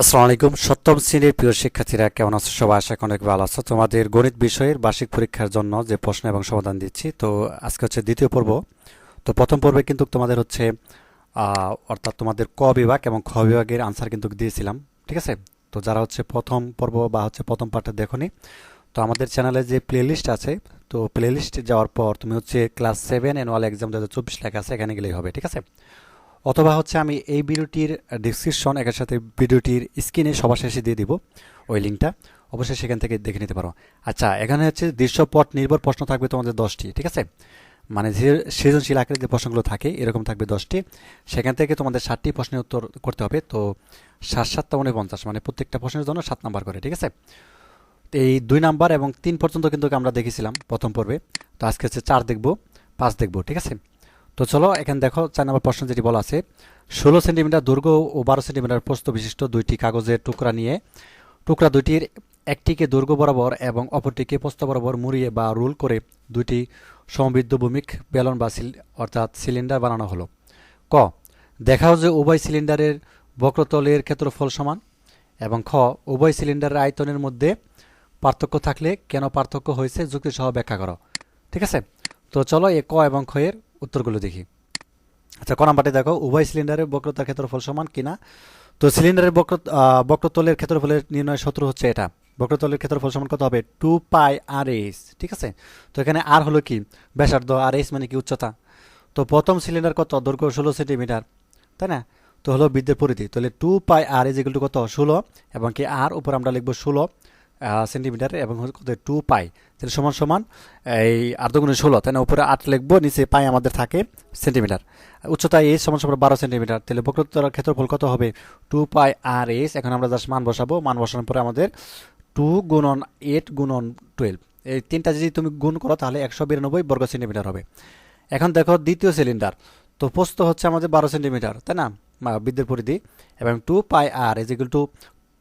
আসসালামু আলাইকুম। সপ্তম শ্রেণির প্রিয় শিক্ষার্থীরা, কেমন আছো? সবাই আশা অনেক ভালো আছো। তোমাদের গণিত বিষয়ের বার্ষিক পরীক্ষার জন্য যে প্রশ্ন এবং সমাধান দিচ্ছি, তো আজকে হচ্ছে দ্বিতীয় পর্ব। তো প্রথম পর্বে কিন্তু তোমাদের হচ্ছে অর্থাৎ তোমাদের ক বিভাগ এবং খ বিভাগের আনসার কিন্তু দিয়েছিলাম, ঠিক আছে? তো যারা হচ্ছে প্রথম পর্ব বা হচ্ছে প্রথম পার্টটা দেখোনি, তো আমাদের চ্যানেলে যে প্লেলিস্ট আছে, তো প্লেলিস্টে যাওয়ার পর তুমি হচ্ছে ক্লাস সেভেন অ্যানুয়াল এক্সাম দু হাজার চব্বিশ লেখা আছে, এখানে গেলেই হবে, ঠিক আছে? অথবা হচ্ছে আমি এই ভিডিওটির ডিসক্রিপশন একের সাথে ভিডিওটির স্ক্রিনে সবার শেষে দিয়ে দিব ওই লিঙ্কটা অবশ্যই সেখান থেকে দেখে নিতে পারো। আচ্ছা এখানে হচ্ছে দৃশ্যপট নির্ভর প্রশ্ন থাকবে তোমাদের দশটি, ঠিক আছে? মানে যে সৃজনশীল আকারে যে প্রশ্নগুলো থাকে, এরকম থাকবে দশটি। সেখান থেকে তোমাদের ষাটটি প্রশ্নের উত্তর করতে হবে। তো সাত সাতটা মানে পঞ্চাশ মানে প্রত্যেকটা প্রশ্নের জন্য সাত নাম্বার করে, ঠিক আছে? এই দুই নাম্বার এবং তিন পর্যন্ত কিন্তু আমরা দেখেছিলাম প্রথম পর্বে। তো আজকে হচ্ছে চার দেখব, পাঁচ দেখব, ঠিক আছে? তো চলো, এখানে দেখো, চার নম্বর প্রশ্ন যেটি বলা আছে। ষোলো সেন্টিমিটার দৈর্ঘ্য ও বারো সেন্টিমিটার প্রস্থ বিশিষ্ট দুইটি কাগজের টুকরা নিয়ে, টুকরা দুইটির একটিকে দৈর্ঘ্য বরাবর এবং অপরটিকে প্রস্থ বরাবর মুড়িয়ে বা রোল করে দুইটি সমবিদ্য ভূমিক বেলন বা অর্থাৎ সিলিন্ডার বানানো হলো। ক, দেখাও যে উভয় সিলিন্ডারের বক্রতলের ক্ষেত্রফল সমান এবং খ, উভয় সিলিন্ডারের আয়তনের মধ্যে পার্থক্য থাকলে কেন পার্থক্য হয়েছে, যুক্তিসহ ব্যাখ্যা করো। ঠিক আছে? তো চলো, এ ক এবং খ এর উত্তরগুলো দেখি। আচ্ছা ক নাম্বারটি দেখো। উভয় সিলিন্ডারের বক্রতার ক্ষেত্রফল সমান কিনা তো সিলিন্ডারের বক্র বক্রতলের ক্ষেত্রফলের নির্ণয় সূত্র হচ্ছে এটা। বক্রতলের ক্ষেত্রফল সমান কত হবে? টু পাই আর এস ঠিক আছে? তো এখানে আর হলো কি? ব্যাসার্ধ আর এস মানে কি? উচ্চতা। তো প্রথম সিলিন্ডার কত? দৈর্ঘ্য ষোলো সেন্টিমিটার, তাই না? তো হলো বিদ্যুৎ পরিধি। তাহলে two pi r equal to কত? ষোলো। এবং কি? আর উপর আমরা লিখব ষোলো। সেন্টিমিটার এবং কত? টু পাই তাহলে সমান সমান, এই আর্ধগুণে ষোলো, তাই না? উপরে আট লিখব, নিচে পাই আমাদের থাকে সেন্টিমিটার উচ্চতা এস সমান সমান বারো সেন্টিমিটার তাহলে বক্রতার ক্ষেত্রফল কত হবে? টু পাই আর এস এখন আমরা জাস্ট মান বসাবো। মান বসানোর পরে আমাদের টু গুণন এইট গুণন টুয়েলভ এই তিনটা যদি তুমি গুণ করো, তাহলে একশো বিরানব্বই বর্গ সেন্টিমিটার হবে। এখন দেখো দ্বিতীয় সিলিন্ডার তো পোস্ত হচ্ছে আমাদের বারো সেন্টিমিটার তাই না? বিদ্যুৎ পরিধি। এবং two pi r is equal to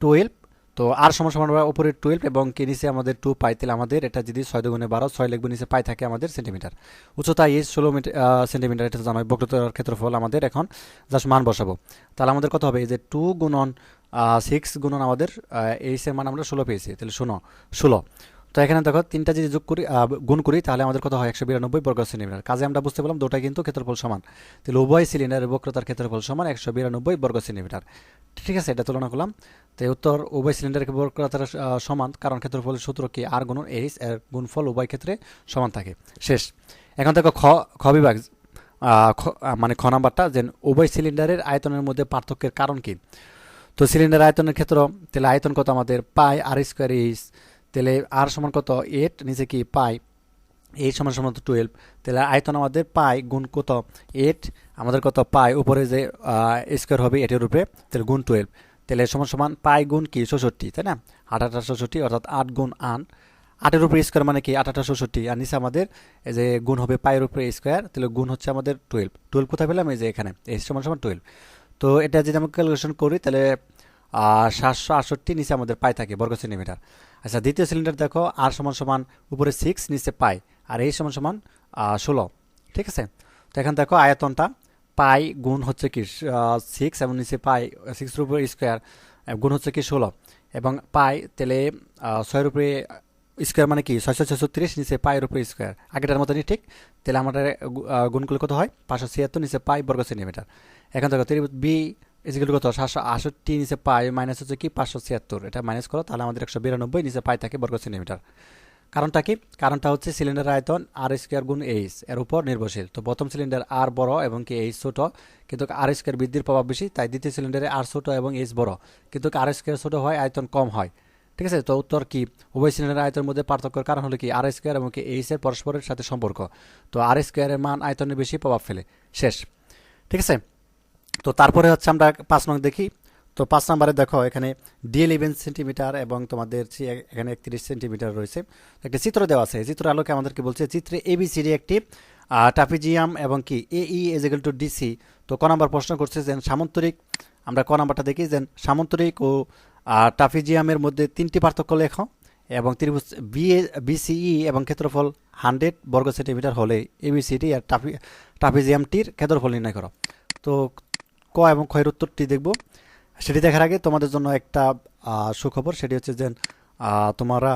twelve তো আর সমান সমান উপরে টুয়েলভ এবং কে নিচে আমাদের টু পাই তাহলে আমাদের এটা যদি ছয় দুগুণে বারো, ছয় লিখব নিচে পাই থাকে আমাদের সেন্টিমিটার উচ্চতা এই ষোলো মিটার সেন্টিমিটার এটা জানো বক্রতার ক্ষেত্রফল আমাদের এখন জাস্ট মান বসাবো। তাহলে আমাদের কত হবে? এই যে টু গুণন সিক্স গুণন আমাদের এইসের মান আমরা ষোলো পেয়েছি, তাহলে শোনো ষোলো। তো এখানে দেখো, তিনটা যদি যোগ করি গুণ করি, তাহলে আমাদের কত হয়? একশো বিরানব্বই বর্গ সেন্টিমিটার। কাজে আমরা বুঝতে পারলাম দুটাই কিন্তু ক্ষেত্রফল সমান। তাহলে উভয় সিলিন্ডারের বক্রতার ক্ষেত্রফল সমান একশো বিরানব্বই বর্গ সেন্টিমিটার। ঠিক আছে, এটা তুলনা করলাম। তো উত্তর উভয় সিলিন্ডারের বক্রতার সমান, কারণ ক্ষেত্রফলের সূত্র কি? আর গুণ এইচ এর গুণফল উভয় ক্ষেত্রে সমান থাকে। শেষ। এখন দেখো খ খ বিভাগ মানে খ নাম্বারটা যে উভয় সিলিন্ডারের আয়তনের মধ্যে পার্থক্যের কারণ কি? তো সিলিন্ডার আয়তনের ক্ষেত্র, তাহলে আয়তন কত আমাদের? পাই আর স্কোয়ার এইচ তাহলে আর সমান কত? এইট নিচে কি? পাই। এইট সমান সমান তো টুয়েলভ তাহলে আয়তন আমাদের পাই গুণ কত? এইট আমাদের কত? পাই। উপরে যে স্কোয়ার হবে এটের উপরে তাহলে গুণ টুয়েলভ তাহলে সমান সমান পাই গুণ কি? চৌষট্টি, তাই না? আট আটা চৌষট্টি, অর্থাৎ আট গুণ আন আটের উপরে স্কোয়ার মানে কি? আট আটা চৌষট্টি। আর নিচে আমাদের এই যে গুণ হবে পায়ের উপরে স্কোয়ার তাহলে গুণ হচ্ছে আমাদের টুয়েলভ টুয়েলভ কোথায় পেলাম? এই যে এখানে। এই সমান সমান টুয়েলভ তো এটা যদি আমরা ক্যালকুলেশন করি, তাহলে সাতশো আটষট্টি নিচে আমাদের পাই থাকে বর্গ সেন্টিমিটার আচ্ছা দ্বিতীয় সিলিন্ডার দেখো আর সমান সমান উপরে সিক্স নিচে পাই আর এই সমান সমান ষোলো। ঠিক আছে? তো এখন দেখো আয়তনটা পাই গুণ হচ্ছে কি সিক্স এবং নিচে পাই সিক্সের উপরে স্কোয়ার গুণ হচ্ছে কি ষোলো। এবং পাই তেলে ছয়ের উপরে স্কোয়ার মানে কি ছয়শো ছয়শত্রিশ নিচে পায়ের উপরে স্কোয়ার আগেটার মতনই ঠিক। তাহলে আমাদের আহ, গুণ করলে কত হয়? পাঁচশো ছিয়াত্তর নিচে পাই বর্গ সেন্টিমিটার এখন দেখো বি ইজিক্যাল কত? সাতশো আষট্টি নিচে পাই মাইনাস হচ্ছে কি পাঁচশো ছিয়াত্তর। এটা মাইনাস করো, তাহলে আমাদের একশো বিরানব্বই নিচে পাই থাকে বর্গ সেন্টিমিটার। কারণটা কি? কারণটা হচ্ছে সিলিন্ডার আয়তন আর স্কোয়ার গুণ এইচ এর উপর নির্ভরশীল। তো প্রথম সিলিন্ডার আর বড় এবং কি এইচ ছোট, কিন্তু আর স্কোয়ার বৃদ্ধির প্রভাব বেশি, তাই দ্বিতীয় সিলিন্ডারে আর ছোট এবং এইচ বড়। কিন্তু আর স্কোয়ার ছোট হয়, আয়তন কম হয়। ঠিক আছে? তো উত্তর কি? উভয় সিলিন্ডার আয়তনের মধ্যে পার্থক্যের কারণ হলো কি? আর স্কোয়ার এবং কি এইচ এর পরস্পরের সাথে সম্পর্ক। তো আর স্কোয়ারের মান আয়তনের বেশি প্রভাব ফেলে। শেষ। ঠিক আছে? তো তারপরে হচ্ছে আমরা পাঁচ নং দেখি। তো পাঁচ নম্বরে দেখো, এখানে ডি ইলেভেন সেন্টিমিটার এবং তোমাদের এখানে একত্রিশ সেন্টিমিটার রয়েছে। একটি চিত্র দেওয়া আছে। চিত্র আলোকে আমাদেরকে বলছে, চিত্রে এবিসিডি একটি টাফিজিয়াম এবং কি এ ই এজিক্যাল টু ডিসি তো ক নাম্বার প্রশ্ন করছে যে সামন্তরিক, আমরা ক নাম্বারটা দেখি যে সামন্তরিক ও টাফিজিয়ামের মধ্যে তিনটি পার্থক্য লেখো এবং ত্রিভুজ বি বিসিই এবং ক্ষেত্রফল হান্ড্রেড বর্গ সেন্টিমিটার হলে এবিসিডি আর টাফি টাফিজিয়ামটির ক্ষেত্রফল নির্ণয় করো। তো ক এবং ক্ষয়ের উত্তরটি দেখব। সেটি দেখার আগে তোমাদের জন্য একটা সুখবর। সেটি হচ্ছে যে তোমরা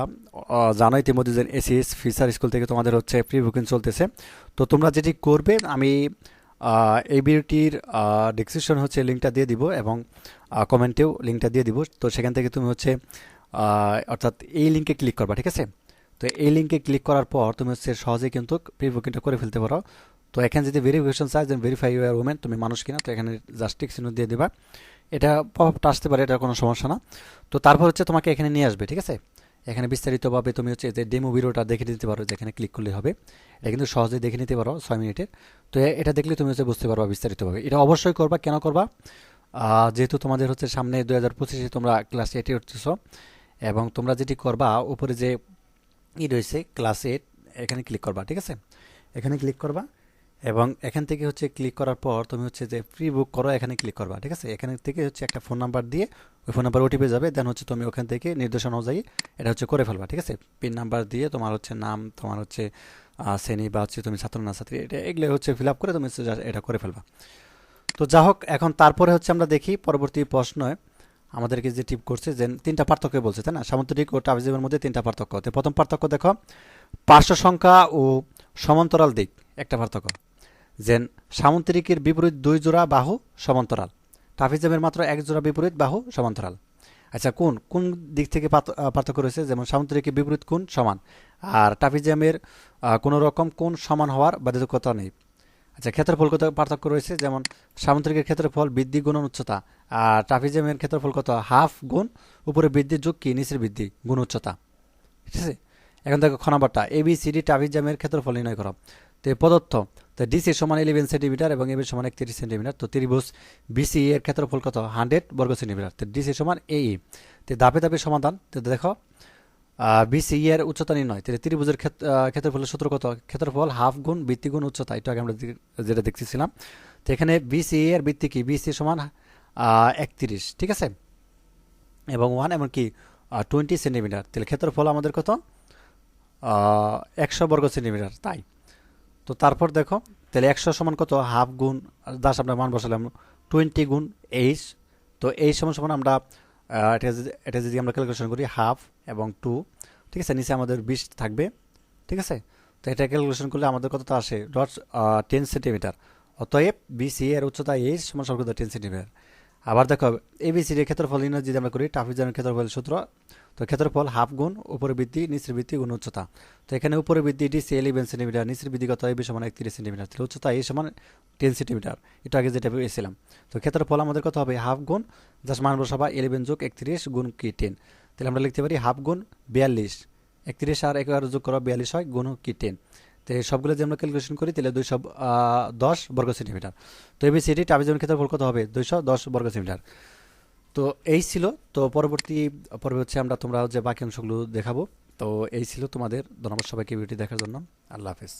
জানো ইতিমধ্যে যে এসিএস ফিচার স্কুল থেকে তোমাদের হচ্ছে প্রি বুকিং চলতেছে। তো তোমরা যেটি করবে, আমি এই ভিডিওটির ডিসক্রিপশন হচ্ছে লিঙ্কটা দিয়ে দিব এবং কমেন্টেও লিঙ্কটা দিয়ে দিব। তো সেখান থেকে তুমি হচ্ছে অর্থাৎ এই লিঙ্কে ক্লিক করবা, ঠিক আছে? তো এই লিঙ্কে ক্লিক করার পর তুমি হচ্ছে সহজেই কিন্তু প্রি বুকিংটা করে ফেলতে পারো। তো এখানে যদি ভেরিফিকেশন চাই যে ভেরিফাই ইউর উমেন তুমি মানুষ কিনা, তো এখানে জাস্ট টিক চিহ্ন দিয়ে দিবা। এটা পপটা আসতে পারে এটা কোনো সমস্যা না। তো তারপর হচ্ছে তোমাকে এখানে নিয়ে আসবে, ঠিক আছে? এখানে বিস্তারিতভাবে তুমি হচ্ছে যে ডেমো ভিডিওটা দেখে নিতে পারো, যেখানে ক্লিক করলে হবে। এটা কিন্তু সহজেই দেখে নিতে পারো, ছয় মিনিটের। তো এটা দেখলে তুমি হচ্ছে বুঝতে পারবা বিস্তারিতভাবে। এটা অবশ্যই করবা, কেন করবা? যেহেতু তোমাদের হচ্ছে সামনে দুই হাজার পঁচিশে তোমরা ক্লাস এইটে উঠতেছ, এবং তোমরা যেটি করবা, উপরে যে ই রয়েছে ক্লাস এইট এখানে ক্লিক করবা, ঠিক আছে? এখানে ক্লিক করবা। এবং এখান থেকে হচ্ছে ক্লিক করার পর তুমি হচ্ছে যে প্রি বুক করো, এখানে ক্লিক করবা, ঠিক আছে? এখান থেকে হচ্ছে একটা ফোন নাম্বার দিয়ে ওই ফোন নাম্বার ওটিপি যাবে দেন হচ্ছে তুমি ওখান থেকে নির্দেশনা অনুযায়ী এটা হচ্ছে করে ফেলবা, ঠিক আছে? পিন নাম্বার দিয়ে তোমার হচ্ছে নাম, তোমার হচ্ছে শ্রেণি বা হচ্ছে তুমি ছাত্র না, ছাত্রী, এটা এগুলো হচ্ছে ফিল আপ করে তুমি এটা করে ফেলবা। তো যা হোক, এখন তারপরে হচ্ছে আমরা দেখি পরবর্তী প্রশ্নয়। আমাদেরকে যে টিপ করছে, যে তিনটা পার্থক্য বলছে, তাই না? সামুদ্রিক ও টাভিজিমের মধ্যে তিনটা পার্থক্য। তো প্রথম পার্থক্য দেখো, পার্শ্ব সংখ্যা ও সমান্তরাল দিক, একটা পার্থক্য। যে সামুদ্রিকের বিপরীত দুই জোড়া বাহু সমান্তরাল। টাফিজমের মাত্র এক জোড়া বিপরীত বাহু সমান্তরাল। আচ্ছা কোন কোন দিক থেকে পার্থ- পার্থক্য রয়েছে? যেমন সামুদ্রিকের বিপরীত কোণ সমান। আর টাফিজমের আহ, কোনো রকম কোণ সমান হওয়ার বাধ্যকতা নেই। আচ্ছা ক্ষেত্রফল কত পার্থক্য রয়েছে? যেমন সামুদ্রিকের ক্ষেত্রফল বৃদ্ধি গুণন উচ্চতা আর ট্রাফিজমের ক্ষেত্রফল কত? হাফ গুণ উপরে বৃদ্ধির যোগ কি? নিচের বৃদ্ধি গুণ উচ্চতা। ঠিক আছে? এখন দেখো খ নাম্বারটা। এ বি সি ডি ট্রাফিজামের ক্ষেত্রফল নির্ণয় করো। তো প্রদত্ত তো ডিসি সমান ইলেভেন সেন্টিমিটার এবং এবি সমান একত্রিশ সেন্টিমিটার তো ত্রিভুজ বিসি এর ক্ষেত্রফল কত? হান্ড্রেড বর্গ সেন্টিমিটার তো ডিসি সমান এই তো ধাপে ধাপে সমাধান। তো দেখো বিসি এর উচ্চতা নির্ণয়। তাহলে ত্রিভুজের ক্ষেত্রফলের সূত্র কত? ক্ষেত্রফল হাফ গুণ বৃত্তি গুণ উচ্চতা। এটা আগে আমরা যেটা দেখতেছিলাম। তো এখানে বিসি এর বৃত্তি কি? বিসি সমান একত্রিশ। ঠিক আছে? এবং ওয়ান এমনকি টোয়েন্টি সেন্টিমিটার তাহলে ক্ষেত্রফল আমাদের কত? একশো বর্গ সেন্টিমিটার, তাই। তো তারপর দেখো, তাহলে একশো সমান কত? হাফ গুণ, দাস আমরা মান বসালাম, টোয়েন্টি গুণ এইচ। তো এই সমান সমান আমরা এটা এটা যদি আমরা ক্যালকুলেশন করি, হাফ এবং টু, ঠিক আছে? নিচে আমাদের বিশ থাকবে, ঠিক আছে? তো এটা ক্যালকুলেশন করলে আমাদের কতটা আসে? ডট টেন সেন্টিমিটার অতএব বিসি এর উচ্চতা এইচ সমান সর্বদা টেন সেন্টিমিটার আবার দেখো এবিসির ক্ষেত্রফল নির্ণয় যদি আমরা করি ট্রাফিক টাফিজানের ক্ষেত্রফল সূত্র তো ক্ষেত্রফল হাফ গুণ উপরে বৃদ্ধি, নিচের বৃদ্ধি গুণ উচ্চতা। তো এখানে উপরে বৃদ্ধি ডিসি এলিভেন সেন্টিমিটার নিচের বৃদ্ধি কত? এবি সমান একত্রিশ সেন্টিমিটার তাহলে উচ্চতা এই সমান টেন সেন্টিমিটার এটা আগে যেটা পেয়েছিলাম। তো ক্ষেত্রফল আমাদের কত হবে? হাফ গুণ জাস্ট মান বসাবা ইলেভেন যোগ একত্রিশ গুণ কি টেন তাহলে আমরা লিখতে পারি হাফ গুণ বিয়াল্লিশ। একত্রিশ আর এগারো যোগ করা বিয়াল্লিশ হয়, গুণ কি টেন তো সবগুলো যদি আমরা ক্যালকুলেশন করি, তাহলে দুইশো দশ বর্গ সেন্টিমিটার তো এবিসিডি টাবিজনের ক্ষেত্রফল কত হবে? দুইশো দশ বর্গ সেন্টিমিটার তো এই ছিল। তো পরবর্তী পর্বে হচ্ছে আমরা তোমরা যে বাকি অংশগুলো দেখাবো। তো এই ছিল তোমাদের। ধন্যবাদ সবাইকে ভিডিওটি দেখার জন্য। আল্লাহ হাফেজ।